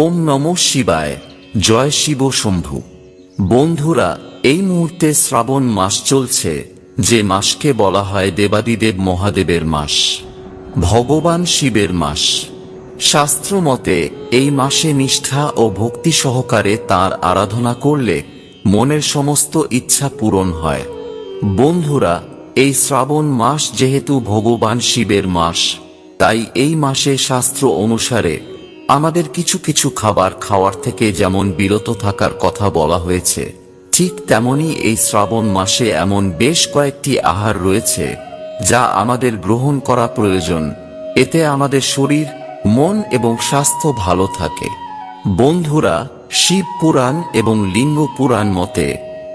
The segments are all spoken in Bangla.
ওম নম শিবায়। জয় শিব শম্ভু। বন্ধুরা, এই মুহূর্তে শ্রাবণ মাস চলছে, যে মাসকে বলা হয় দেবাদিদেব মহাদেবের মাস, ভগবান শিবের মাস। শাস্ত্র মতে এই মাসে নিষ্ঠা ও ভক্তি সহকারে তার আরাধনা করলে মনের সমস্ত ইচ্ছা পূরণ হয়। বন্ধুরা, এই শ্রাবণ মাস যেহেতু ভগবান শিবের মাস, তাই এই মাসে শাস্ত্র অনুসারে আমাদের কিছু কিছু খাবার খাওয়ার থেকে যেমন বিরত থাকার কথা বলা হয়েছে, ঠিক তেমনি এই শ্রাবণ মাসে এমন বেশ কয়েকটি আহার রয়েছে, যা আমাদের গ্রহণ করা প্রয়োজন। এতে আমাদের শরীর, মন এবং স্বাস্থ্য ভালো থাকে। বন্ধুরা, শিব পুরাণ এবং লিঙ্গ পুরাণ মতে,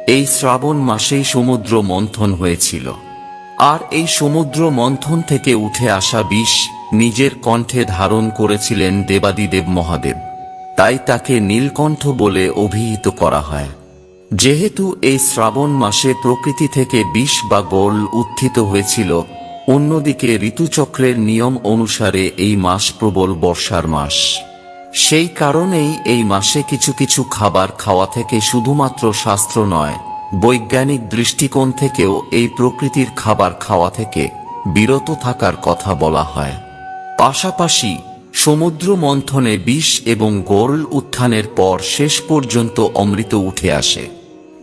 এই শ্রাবণ মাসেই সমুদ্র মন্থন হয়েছিল। আর এই সমুদ্র মন্থন থেকে উঠে আসা বিষ নিজের কণ্ঠে ধারণ করেছিলেন দেবাদিদেব মহাদেব। তাই তাকে নীলকণ্ঠ বলে অভিহিত করা হয়। যেহেতু এই শ্রাবণ মাসে প্রকৃতি থেকে বিষ বা গোল উত্থিত হয়েছিল, অন্যদিকে ঋতুচক্রের নিয়ম অনুসারে এই মাস প্রবল বর্ষার মাস। সেই কারণেই এই মাসে কিছু কিছু খাবার খাওয়া থেকে শুধুমাত্র শাস্ত্র নয়, বৈজ্ঞানিক দৃষ্টিকোণ থেকেও এই প্রকৃতির খাবার খাওয়া থেকে বিরত থাকার কথা বলা হয়। পাশাপাশি সমুদ্র মন্থনে বিষ এবং গোরল উত্থানের পর শেষ পর্যন্ত অমৃত উঠে আসে।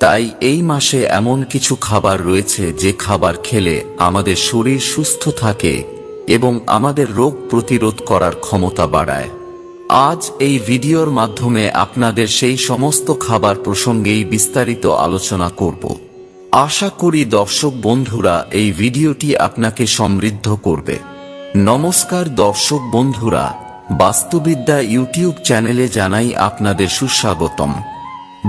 তাই এই মাসে এমন কিছু খাবার রয়েছে যে খাবার খেলে আমাদের শরীর সুস্থ থাকে এবং আমাদের রোগ প্রতিরোধ করার ক্ষমতা বাড়ায়। আজ এই ভিডিওর মাধ্যমে আপনাদের সেই সমস্ত খাবার প্রসঙ্গেই বিস্তারিত আলোচনা করব। আশা করি দর্শক বন্ধুরা এই ভিডিওটি আপনাকে সমৃদ্ধ করবে। নমস্কার দর্শক বন্ধুরা, বাস্তুবিদ্যা ইউটিউব চ্যানেলে জানাই আপনাদের সুস্বাগতম।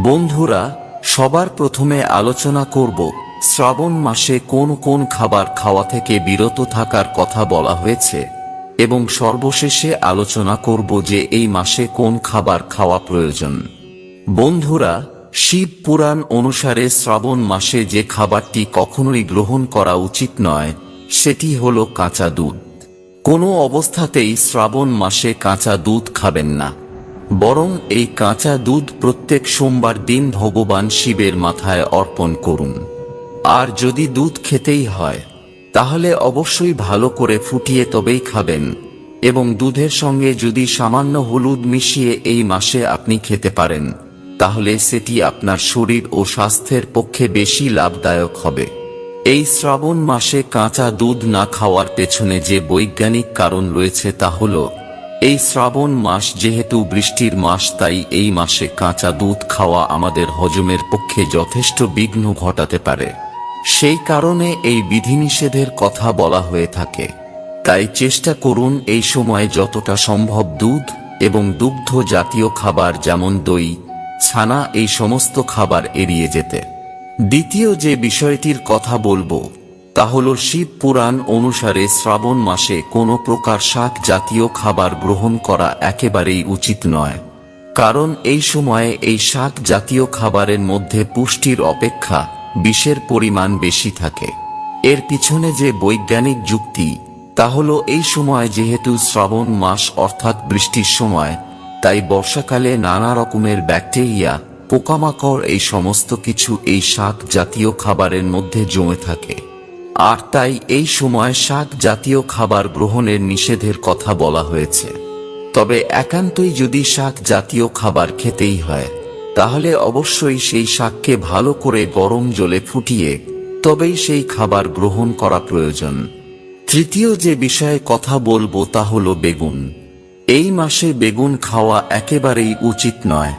বন্ধুরা, সবার প্রথমে আলোচনা করব, শ্রাবণ মাসে কোন কোন খাবার খাওয়া থেকে বিরত থাকার কথা বলা হয়েছে, এবং সর্বশেষে আলোচনা করব যে এই মাসে কোন খাবার খাওয়া প্রয়োজন। বন্ধুরা, শিব পুরাণ অনুসারে শ্রাবণ মাসে যে খাবারটি কখনোই গ্রহণ করা উচিত নয়, সেটি হল কাঁচা দুধ। কোনো অবস্থাতেই শ্রাবণ মাসে কাঁচা দুধ খাবেন না। বরং এই কাঁচা দুধ প্রত্যেক সোমবার দিন ভগবান শিবের মাথায় অর্পণ করুন। আর যদি দুধ খেতেই হয়, তাহলে অবশ্যই ভালো করে ফুটিয়ে তবেই খাবেন। এবং দুধের সঙ্গে যদি সামান্য হলুদ মিশিয়ে এই মাসে আপনি খেতে পারেন, তাহলে সেটি আপনার শরীর ও স্বাস্থ্যের পক্ষে বেশি লাভদায়ক হবে। এই শ্রাবণ মাসে কাঁচা দুধ না খাওয়ার পেছনে যে বৈজ্ঞানিক কারণ রয়েছে তা হল, এই শ্রাবণ মাস যেহেতু বৃষ্টির মাস, তাই এই মাসে কাঁচা দুধ খাওয়া আমাদের হজমের পক্ষে যথেষ্ট বিঘ্ন ঘটাতে পারে। সেই কারণে এই বিধিনিষেধের কথা বলা হয়ে থাকে। তাই চেষ্টা করুন এই সময় যতটা সম্ভব দুধ এবং দুগ্ধ জাতীয় খাবার যেমন দই, ছানা, এই সমস্ত খাবার এড়িয়ে যেতে। দ্বিতীয় যে বিষয়টির কথা বলব, তা হল শিব পুরাণ অনুসারে শ্রাবণ মাসে কোনো প্রকার শাক জাতীয় খাবার গ্রহণ করা একেবারেই উচিত নয়। কারণ এই সময়ে এই শাক জাতীয় খাবারের মধ্যে পুষ্টির অপেক্ষা বিষের পরিমাণ বেশি থাকে। এর পিছনে যে বৈজ্ঞানিক যুক্তি, তা হল এই সময় যেহেতু শ্রাবণ মাস অর্থাৎ বৃষ্টির সময়, তাই বর্ষাকালে নানা রকমের ব্যাকটেরিয়া পোকামাকড় এই সমস্ত কিছু এই শাক জাতীয় খাবারের মধ্যে জমে থাকে। আর তাই এই সময় শাক জাতীয় খাবার গ্রহণের নিষেধের কথা বলা হয়েছে। তবে একান্তই যদি শাক জাতীয় খাবার খেতেই হয়, তাহলে অবশ্যই সেই শাককে ভালো করে গরম জলে ফুটিয়ে তবেই সেই খাবার গ্রহণ করা প্রয়োজন। তৃতীয় যে বিষয়ে কথা বলব তা হল বেগুন। এই মাসে বেগুন খাওয়া একেবারেই উচিত নয়।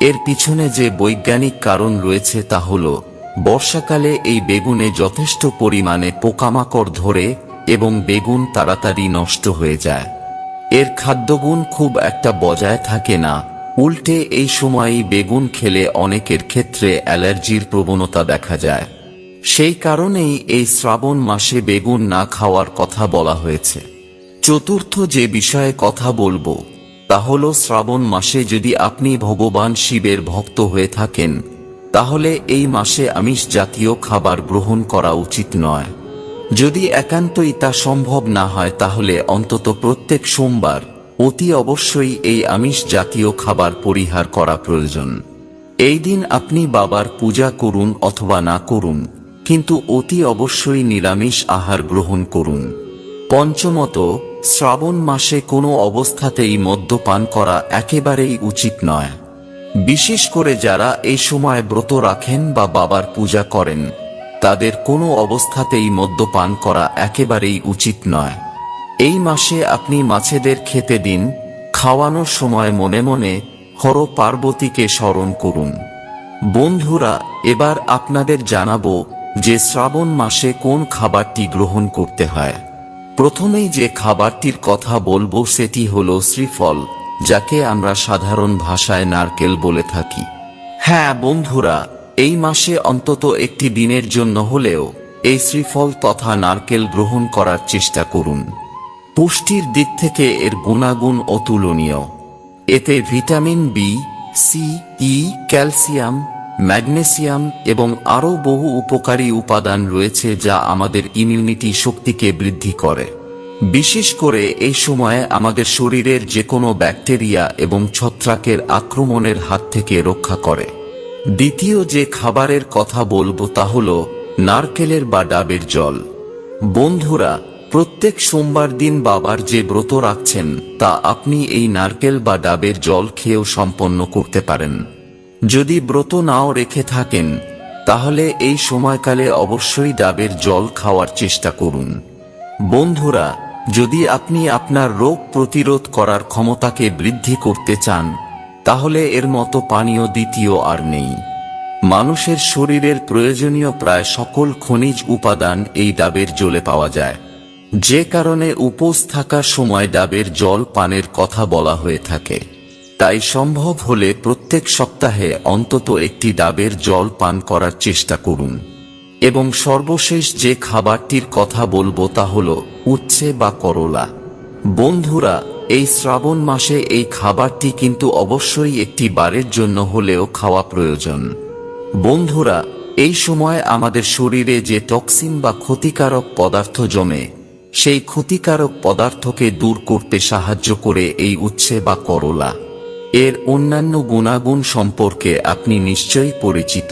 এর পিছনে যে বৈজ্ঞানিক কারণ রয়েছে তা হল, বর্ষাকালে এই বেগুনে যথেষ্ট পরিমাণে পোকামাকড় ধরে এবং বেগুন তাড়াতাড়ি নষ্ট হয়ে যায়। এর খাদ্যগুণ খুব একটা বজায় থাকে না। উল্টে এই সময়ই বেগুন খেলে অনেকের ক্ষেত্রে অ্যালার্জির প্রবণতা দেখা যায়। সেই কারণেই এই শ্রাবণ মাসে বেগুন না খাওয়ার কথা বলা হয়েছে। চতুর্থ যে বিষয়ে কথা বলব তা হল শ্রাবণ মাসে যদি আপনি ভগবান শিবের ভক্ত হয়ে থাকেন, তাহলে এই মাসে আমিষ জাতীয় খাবার গ্রহণ করা উচিত নয়। যদি একান্তই তা সম্ভব না হয়, তাহলে অন্তত প্রত্যেক সোমবার অতি অবশ্যই এই আমিষ জাতীয় খাবার পরিহার করা প্রয়োজন। এই দিন আপনি বাবার পূজা করুন অথবা না করুন, কিন্তু অতি অবশ্যই নিরামিষ আহার গ্রহণ করুন। পঞ্চমত, শ্রাবণ মাসে কোনো অবস্থাতেই মদ্যপান করা একেবারেই উচিত নয়। বিশেষ করে যারা এই সময় ব্রত রাখেন বা বাবার পূজা করেন, তাদের কোনো অবস্থাতেই মদ্যপান করা একেবারেই উচিত নয়। এই মাসে আপনি মাছেদের খেতে দিন, খাওয়ানোর সময় মনে মনে হর পার্বতীকে স্মরণ করুন। বন্ধুরা, এবার আপনাদের জানাব যে শ্রাবণ মাসে কোন খাবারটি গ্রহণ করতে হয়। প্রথমেই যে খাবারটির কথা বলব সেটি হল শ্রীফল, যাকে আমরা সাধারণ ভাষায় নারকেল বলে থাকি। হ্যাঁ বন্ধুরা, এই মাসে অন্তত একটি দিনের জন্য হলেও এই শ্রীফল তথা নারকেল গ্রহণ করার চেষ্টা করুন। পুষ্টির দিক থেকে এর গুণাগুণ অতুলনীয়। এতে vitamin B, C, E, calcium magnesium এবং আরও বহু উপকারী উপাদান রয়েছে যা আমাদের ইমিউনিটি শক্তিকে বৃদ্ধি করে। বিশেষ করে এই সময়ে আমাদের শরীরের যে কোনো ব্যাকটেরিয়া এবং ছত্রাকের আক্রমণের হাত থেকে রক্ষা করে। দ্বিতীয় যে খাবারের কথা বলব তা হল নারকেলের বা ডাবের জল। বন্ধুরা, প্রত্যেক সোমবার দিন বাবার যে ব্রত রাখছেন, তা আপনি এই নারকেল বা ডাবের জল খেয়েও সম্পন্ন করতে পারেন। যদি ব্রত নাও রেখে থাকেন, তাহলে এই সময়কালে অবশ্যই ডাবের জল খাওয়ার চেষ্টা করুন। বন্ধুরা, যদি আপনি আপনার রোগ প্রতিরোধ করার ক্ষমতাকে বৃদ্ধি করতে চান, তাহলে এর মতো পানীয় দ্বিতীয় আর নেই। মানুষের শরীরের প্রয়োজনীয় প্রায় সকল খনিজ উপাদান এই ডাবের জলে পাওয়া যায়। যে কারণে উপোস থাকার সময় ডাবের জল পানের কথা বলা হয়ে থাকে। তাই সম্ভব হলে প্রত্যেক সপ্তাহে অন্তত একটি ডাবের জল পান করার চেষ্টা করুন। এবং সর্বশেষ যে খাবারটির কথা বলব তা হল উচ্ছে বা করলা। বন্ধুরা, এই শ্রাবণ মাসে এই খাবারটি কিন্তু অবশ্যই একটি বারের জন্য হলেও খাওয়া প্রয়োজন। বন্ধুরা, এই সময় আমাদের শরীরে যে টক্সিন বা ক্ষতিকারক পদার্থ জমে, সেই ক্ষতিকারক পদার্থকে দূর করতে সাহায্য করে এই উচ্ছে বা করলা। এর অন্যান্য গুণাগুণ সম্পর্কে আপনি নিশ্চয়ই পরিচিত।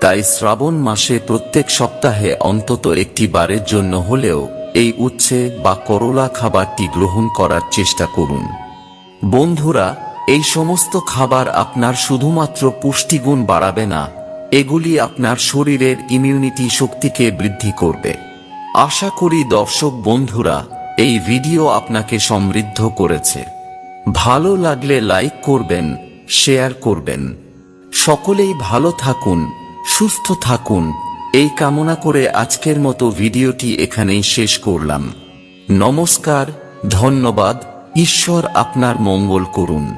তাই শ্রাবণ মাসে প্রত্যেক সপ্তাহে অন্তত একটি বারের জন্য হলেও এই উচ্ছে বা করলা খাবারটি গ্রহণ করার চেষ্টা করুন। বন্ধুরা, এই সমস্ত খাবার আপনার শুধুমাত্র পুষ্টিগুণ বাড়াবে না, এগুলি আপনার শরীরের ইমিউনিটি শক্তিকে বৃদ্ধি করবে। আশা করি দর্শক বন্ধুরা, এই ভিডিও আপনাকে সমৃদ্ধ করেছে। ভালো লাগলে লাইক করবেন, শেয়ার করবেন। সকলেই ভালো থাকুন, সুস্থ থাকুন। এই কামনা করে আজকের মতো ভিডিওটি এখানেই শেষ করলাম। নমস্কার, ধন্যবাদ, ঈশ্বর আপনার মঙ্গল করুন।